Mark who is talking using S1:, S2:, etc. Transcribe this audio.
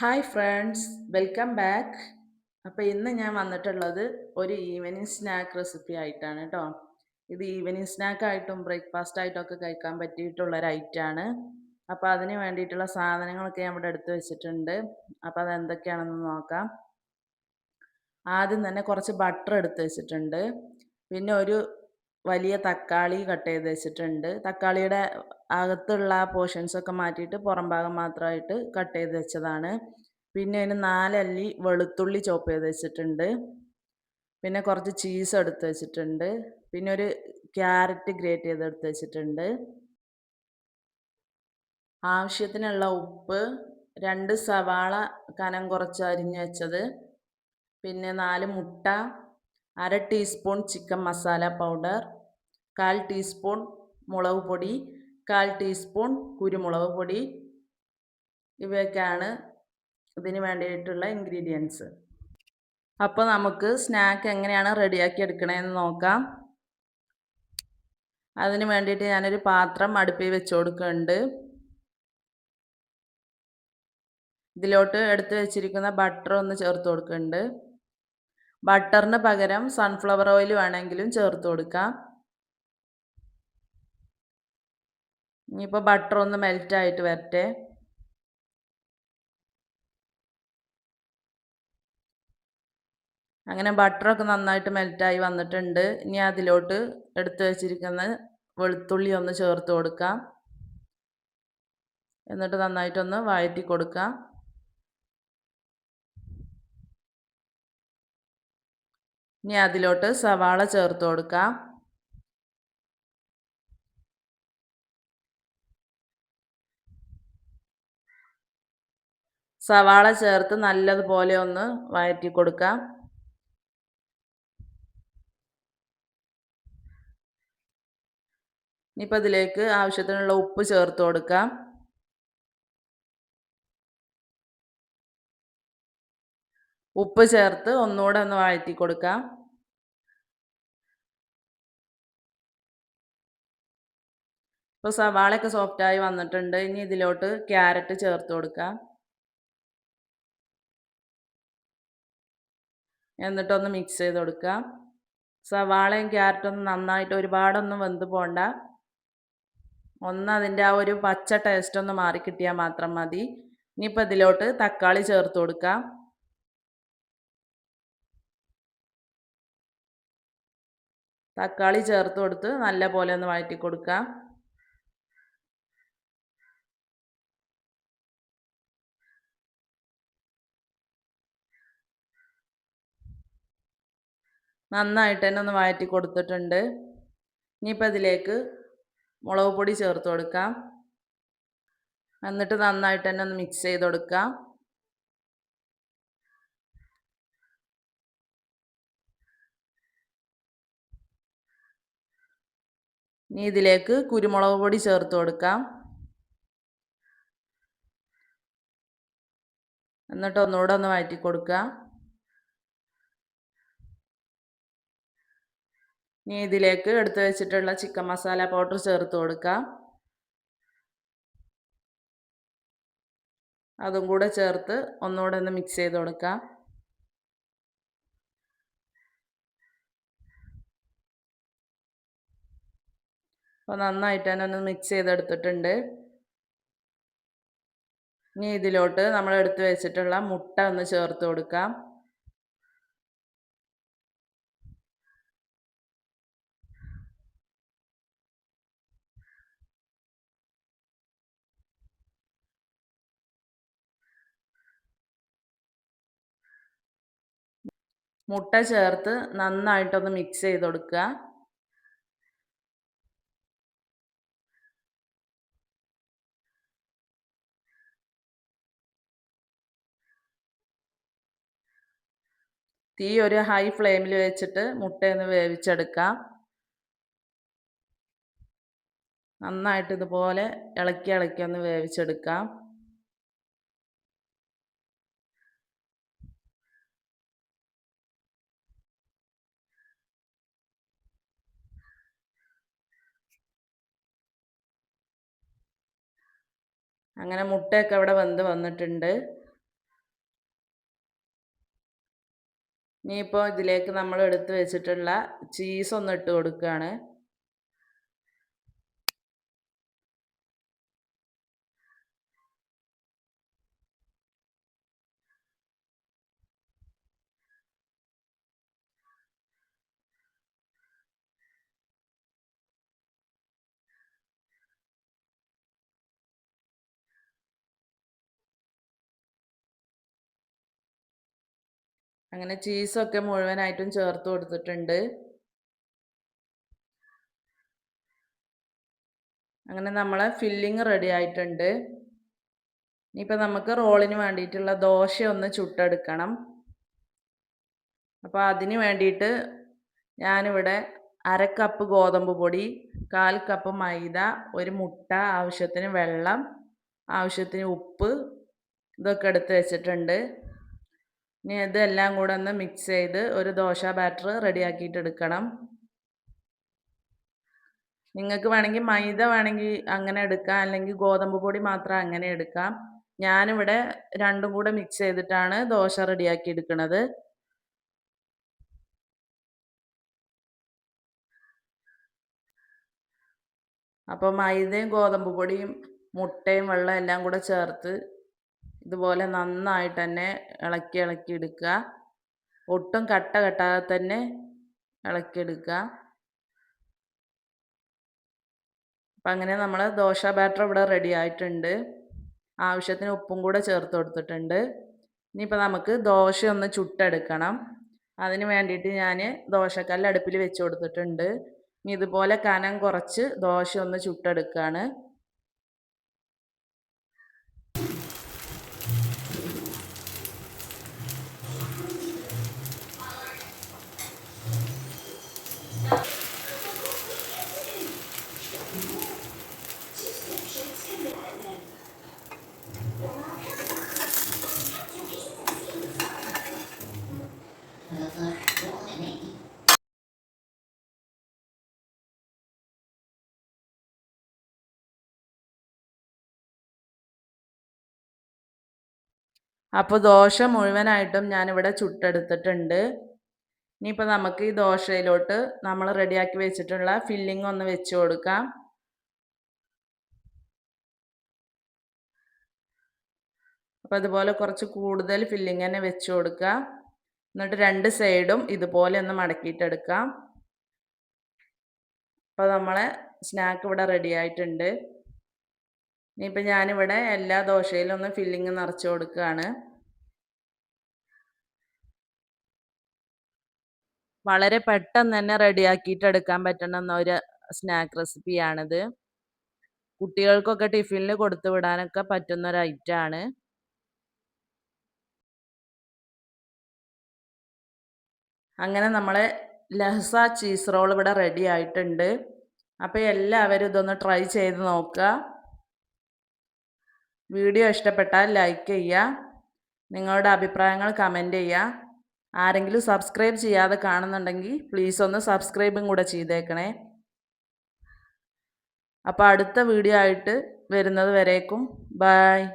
S1: Hi friends welcome back അപ്പോൾ ഇന്ന് ഞാൻ വന്നിട്ടുള്ളത് ഒരു ഈവനിങ് സ്നാക്ക് റെസിപ്പി ആയിട്ടാണ് കേട്ടോ ഇത് ഈവനിങ് സ്നാക്കായിട്ടും ബ്രേക്ക്ഫാസ്റ്റ് ആയിട്ടും ഒക്കെ കഴിക്കാൻ പറ്റിയിട്ടുള്ള ഒരു ആണ്. അപ്പോൾ അതിന് വേണ്ടിയിട്ടുള്ള സാധനങ്ങളൊക്കെ ഞാൻ ഇവിടെ എടുത്ത് വെച്ചിട്ടുണ്ട്. അപ്പോൾ അതെന്തൊക്കെയാണെന്ന് നോക്കാം. ആദ്യം തന്നെ കുറച്ച് ബട്ടർ എടുത്ത് വെച്ചിട്ടുണ്ട്. പിന്നെ ഒരു വലിയ തക്കാളി കട്ട് ചെയ്ത് വെച്ചിട്ടുണ്ട്. തക്കാളിയുടെ അകത്തുള്ള പോർഷൻസ് ഒക്കെ മാറ്റിയിട്ട് പുറം ഭാഗം മാത്രമായിട്ട് കട്ട് ചെയ്ത് വെച്ചതാണ്. പിന്നെ അതിന് നാലല്ലി വെളുത്തുള്ളി ചോപ്പ് ചെയ്ത് വെച്ചിട്ടുണ്ട്. പിന്നെ കുറച്ച് ചീസ് എടുത്ത് വെച്ചിട്ടുണ്ട്. പിന്നെ ഒരു ക്യാരറ്റ് ഗ്രേറ്റ് ചെയ്ത് എടുത്ത് വെച്ചിട്ടുണ്ട്. ആവശ്യത്തിനുള്ള ഉപ്പ് രണ്ട് സവാള കനം കുറച്ച് അരിഞ്ഞ് വെച്ചത്. പിന്നെ നാല് മുട്ട അര ടീസ്പൂൺ ചിക്കൻ മസാല പൗഡർ കാൽ ടീസ്പൂൺ മുളക് പൊടി കാൽ ടീസ്പൂൺ കുരുമുളക് പൊടി. ഇവയൊക്കെയാണ് ഇതിന് വേണ്ടിയിട്ടുള്ള ഇൻഗ്രീഡിയൻസ് അപ്പോൾ നമുക്ക് സ്നാക്ക് എങ്ങനെയാണ് റെഡിയാക്കി എടുക്കണമെന്ന് നോക്കാം. അതിന് വേണ്ടിയിട്ട് ഞാനൊരു പാത്രം അടുപ്പിൽ വെച്ച് കൊടുക്കുന്നുണ്ട്. ഇതിലോട്ട് എടുത്ത് വെച്ചിരിക്കുന്ന ബട്ടർ ഒന്ന് ചേർത്ത് കൊടുക്കുന്നുണ്ട്. ബട്ടറിന് പകരം സൺഫ്ലവർ ഓയിൽ വേണമെങ്കിലും ചേർത്ത് കൊടുക്കാം. ഇനിയിപ്പോൾ ബട്ടർ ഒന്ന് മെൽറ്റ് ആയിട്ട് വരട്ടെ. അങ്ങനെ ബട്ടറൊക്കെ നന്നായിട്ട് മെൽറ്റായി വന്നിട്ടുണ്ട്. ഇനി അതിലോട്ട് എടുത്തു വെച്ചിരിക്കുന്ന വെളുത്തുള്ളി ഒന്ന് ചേർത്ത് കൊടുക്കാം. എന്നിട്ട് നന്നായിട്ടൊന്ന് വഴറ്റി കൊടുക്കാം. ഇനി അതിലോട്ട് സവാള ചേർത്ത് കൊടുക്കാം. സവാള ചേർത്ത് നല്ലതുപോലെ ഒന്ന് വഴറ്റി കൊടുക്കാം. ഇനിയിപ്പോൾ ഇതിലേക്ക് ആവശ്യത്തിനുള്ള ഉപ്പ് ചേർത്ത് കൊടുക്കാം. ഉപ്പ് ചേർത്ത് ഒന്നുകൂടെ ഒന്ന് വഴറ്റി കൊടുക്കാം. ഇപ്പോൾ സവാളയൊക്കെ സോഫ്റ്റായി വന്നിട്ടുണ്ട്. ഇനി ഇതിലോട്ട് ക്യാരറ്റ് ചേർത്ത് കൊടുക്കാം. എന്നിട്ടൊന്ന് മിക്സ് ചെയ്ത് കൊടുക്കാം. സവാളയും ക്യാരറ്റൊന്നും നന്നായിട്ട് ഒരുപാടൊന്നും വെന്ത് പോണ്ട. ഒന്ന് അതിന്റെ ആ ഒരു പച്ച ടേസ്റ്റ് ഒന്ന് മാറി കിട്ടിയാൽ മാത്രം മതി. ഇനിയിപ്പോൾ ഇതിലോട്ട് തക്കാളി ചേർത്ത് കൊടുക്കാം. തക്കാളി ചേർത്ത് കൊടുത്ത് നല്ല പോലെ ഒന്ന് വഴറ്റി കൊടുക്കാം. നന്നായിട്ട് തന്നെ ഒന്ന് വഴറ്റി കൊടുത്തിട്ടുണ്ട്. ഇനിയിപ്പോൾ ഇതിലേക്ക് മുളക് പൊടി ചേർത്ത് കൊടുക്കാം. എന്നിട്ട് നന്നായിട്ട് തന്നെ ഒന്ന് മിക്സ് ചെയ്ത് കൊടുക്കാം. ഇനി ഇതിലേക്ക് കുരുമുളക് പൊടി ചേർത്ത് കൊടുക്കാം. എന്നിട്ട് ഒന്നുകൂടെ ഒന്ന് വഴറ്റി കൊടുക്കാം. ഇനി ഇതിലേക്ക് എടുത്തു വെച്ചിട്ടുള്ള ചിക്കൻ മസാല പൗഡർ ചേർത്ത് കൊടുക്കാം. അതും കൂടെ ചേർത്ത് ഒന്നുകൂടെ ഒന്ന് മിക്സ് ചെയ്ത് കൊടുക്കാം. അപ്പോൾ നന്നായിട്ട് തന്നെ ഒന്ന് മിക്സ് ചെയ്തെടുത്തിട്ടുണ്ട്. ഇനി ഇതിലോട്ട് നമ്മൾ എടുത്ത് വെച്ചിട്ടുള്ള മുട്ട ഒന്ന് ചേർത്ത് കൊടുക്കാം. മുട്ട ചേർത്ത് നന്നായിട്ടൊന്ന് മിക്സ് ചെയ്ത് കൊടുക്കുക. തീ ഒരു ഹൈ ഫ്ലെയിമിൽ വെച്ചിട്ട് മുട്ടയൊന്ന് വേവിച്ചെടുക്കാം നന്നായിട്ട് ഇതുപോലെ ഇളക്കി ഇളക്കി ഒന്ന് വേവിച്ചെടുക്കാം അങ്ങനെ മുട്ടയൊക്കെ അവിടെ വെന്ത് വന്നിട്ടുണ്ട്. ഇനിയിപ്പോൾ ഇതിലേക്ക് നമ്മൾ എടുത്ത് വെച്ചിട്ടുള്ള ചീസ് ഒന്ന് ഇട്ട് കൊടുക്കുകയാണ്. അങ്ങനെ ചീസൊക്കെ മുഴുവനായിട്ടും ചേർത്ത് കൊടുത്തിട്ടുണ്ട്. അങ്ങനെ നമ്മളെ ഫില്ലിങ് റെഡി ആയിട്ടുണ്ട്. ഇനിയിപ്പോൾ നമുക്ക് റോളിന് വേണ്ടിയിട്ടുള്ള ദോശ ഒന്ന് ചുട്ടെടുക്കണം. അപ്പോൾ അതിന് വേണ്ടിയിട്ട് ഞാനിവിടെ അര കപ്പ് ഗോതമ്പ് പൊടി കാൽ കപ്പ് മൈദ ഒരു മുട്ട ആവശ്യത്തിന് വെള്ളം ആവശ്യത്തിന് ഉപ്പ് ഇതൊക്കെ എടുത്ത് വെച്ചിട്ടുണ്ട്. ഇനി ഇതെല്ലാം കൂടെ ഒന്ന് മിക്സ് ചെയ്ത് ഒരു ദോശ ബാറ്റർ റെഡിയാക്കിയിട്ട് എടുക്കണം. നിങ്ങൾക്ക് വേണമെങ്കിൽ മൈദ വേണമെങ്കിൽ അങ്ങനെ എടുക്കാം. അല്ലെങ്കിൽ ഗോതമ്പ് പൊടി മാത്രം അങ്ങനെ എടുക്കാം. ഞാനിവിടെ രണ്ടും കൂടെ മിക്സ് ചെയ്തിട്ടാണ് ദോശ റെഡിയാക്കി എടുക്കുന്നത് അപ്പോൾ മൈദയും ഗോതമ്പ് പൊടിയും മുട്ടയും വെള്ളം എല്ലാം കൂടെ ചേർത്ത് ഇതുപോലെ നന്നായിട്ട് തന്നെ ഇളക്കി ഇളക്കി എടുക്കുക ഒട്ടും കട്ട കെട്ടാതെ തന്നെ ഇളക്കിയെടുക്കുക അപ്പം അങ്ങനെ നമ്മൾ ദോശ ബാറ്റർ ഇവിടെ റെഡി ആയിട്ടുണ്ട്. ആവശ്യത്തിന് ഉപ്പും കൂടെ ചേർത്ത് കൊടുത്തിട്ടുണ്ട്. ഇനിയിപ്പോൾ നമുക്ക് ദോശ ഒന്ന് ചുട്ടെടുക്കണം. അതിന് വേണ്ടിയിട്ട് ഞാൻ ദോശക്കല്ല് അടുപ്പിൽ വെച്ച് കൊടുത്തിട്ടുണ്ട്. ഇനി ഇതുപോലെ കനം കുറച്ച് ദോശ ഒന്ന് ചുട്ടെടുക്കുകയാണ് അപ്പോൾ ദോശ മുഴുവനായിട്ടും ഞാനിവിടെ ചുട്ടെടുത്തിട്ടുണ്ട്. ഇനിയിപ്പോൾ നമുക്ക് ഈ ദോശയിലോട്ട് നമ്മൾ റെഡിയാക്കി വെച്ചിട്ടുള്ള ഫില്ലിംഗ് ഒന്ന് വെച്ച് കൊടുക്കാം. അപ്പോൾ അതുപോലെ കുറച്ച് കൂടുതൽ ഫില്ലിംഗ് തന്നെ വെച്ച് കൊടുക്കുക എന്നിട്ട് രണ്ട് സൈഡും ഇതുപോലെ ഒന്ന് മടക്കിയിട്ടെടുക്കാം. അപ്പോൾ നമ്മളെ സ്നാക്ക് ഇവിടെ റെഡി ആയിട്ടുണ്ട് ഇനിയിപ്പോൾ ഞാനിവിടെ എല്ലാ ദോശയിലും ഒന്ന് ഫില്ലിങ് നിറച്ച് കൊടുക്കുകയാണ് വളരെ പെട്ടെന്ന് തന്നെ റെഡിയാക്കിയിട്ട് എടുക്കാൻ പറ്റുന്ന ഒരു സ്നാക്ക് റെസിപ്പിയാണിത് കുട്ടികൾക്കൊക്കെ ടിഫിനിൽ കൊടുത്തു വിടാനൊക്കെ പറ്റുന്ന ഒരു ഐറ്റമാണ് അങ്ങനെ നമ്മളെ ലഹസ ചീസ് റോൾ ഇവിടെ റെഡി ആയിട്ടുണ്ട്. അപ്പോൾ എല്ലാവരും ഇതൊന്ന് ട്രൈ ചെയ്ത് നോക്കുക വീഡിയോ ഇഷ്ടപ്പെട്ടാൽ ലൈക്ക് ചെയ്യുക. നിങ്ങളുടെ അഭിപ്രായങ്ങൾ കമന്റ് ചെയ്യുക. ആരെങ്കിലും സബ്സ്ക്രൈബ് ചെയ്യാതെ കാണുന്നുണ്ടെങ്കിൽ പ്ലീസ് ഒന്ന് സബ്സ്ക്രൈബും കൂടെ ചെയ്തേക്കണേ. അപ്പോൾ അടുത്ത വീഡിയോ ആയിട്ട് വരുന്നത് വരേക്കും. ബായ്